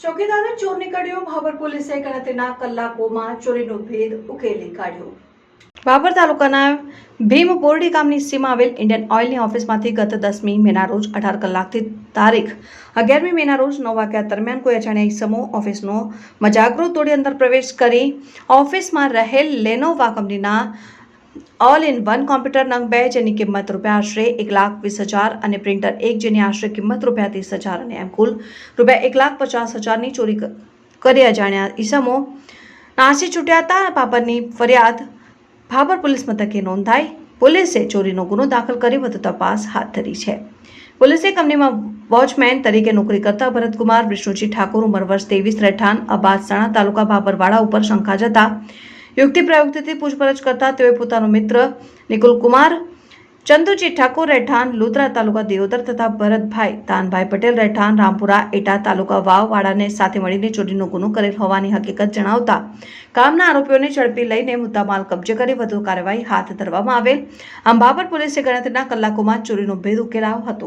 ચોકીદારે ચોર નીકળ્યો. ભાબર પોલીસે ગણતરીના કલાકોમાં ચોરીનો ભેદ ઉકેલી કાઢ્યો. ભાભર તાલુકાના ભીમ બોરડી ગામની સીમા આવેલ ઇન્ડિયન ઓઇલની ઓફિસમાંથી ગત દસમી મેના રોજ અઢાર કલાકથી તારીખ અગિયારમી મેના રોજ નવ વાગ્યા દરમિયાન કોઈ અજાણ્યા સમૂહ ઓફિસનો મજાગરો તોડી અંદર પ્રવેશ કરી ઓફિસમાં રહેલ લેનોવા કંપનીના ઓલ ઇન વન કોમ્પ્યુટર નંગ બે જેની કિંમત રૂપિયા આશરે એક લાખ વીસ હજાર અને પ્રિન્ટર એક જેની આશરે કિંમત રૂપિયા ત્રીસ હજાર અને એમ કુલ રૂપિયા એક લાખ પચાસ હજારની ચોરી કરી અજાણ્યા ઈસમો નાસી છૂટ્યા હતા બાબતની ફરિયાદ ભાભર પોલીસ મથકે નોંધાઈ પોલીસે ચોરીનો ગુનો દાખલ કરી વધુ તપાસ હાથ ધરી છે પોલીસે કંપનીમાં વોચમેન તરીકે નોકરી કરતા ભરતકુમાર વિષ્ણુજી ઠાકોર ઉંમર વર્ષ ત્રેવીસ રહેઠાણ અબાદસાણા તાલુકા ભાબરવાડા ઉપર શંકા જતા યુક્તિ પ્રયુક્તિથી પૂછપરછ કરતા તેઓએ પોતાનો મિત્ર નિકુલ કુમાર, ચંદુજી ઠાકોર, રહેઠાણ લુદ્રા તાલુકા દિયોદર તથા ભરતભાઈ તાનભાઈ પટેલ, રહેઠાણ રામપુરા એટા તાલુકા વાવવાડાને સાથે મળીને ચોરીનો ગુનો કરેલ હોવાની હકીકત જણાવતા કામના આરોપીઓને ઝડપી લઈને મુદ્દામાલ કબજે કરી વધુ કાર્યવાહી હાથ ધરવામાં આવેલ. બાબર પોલીસે ગણતરીના કલાકોમાં ચોરીનો ભેદ ઉકેલાયો હતો.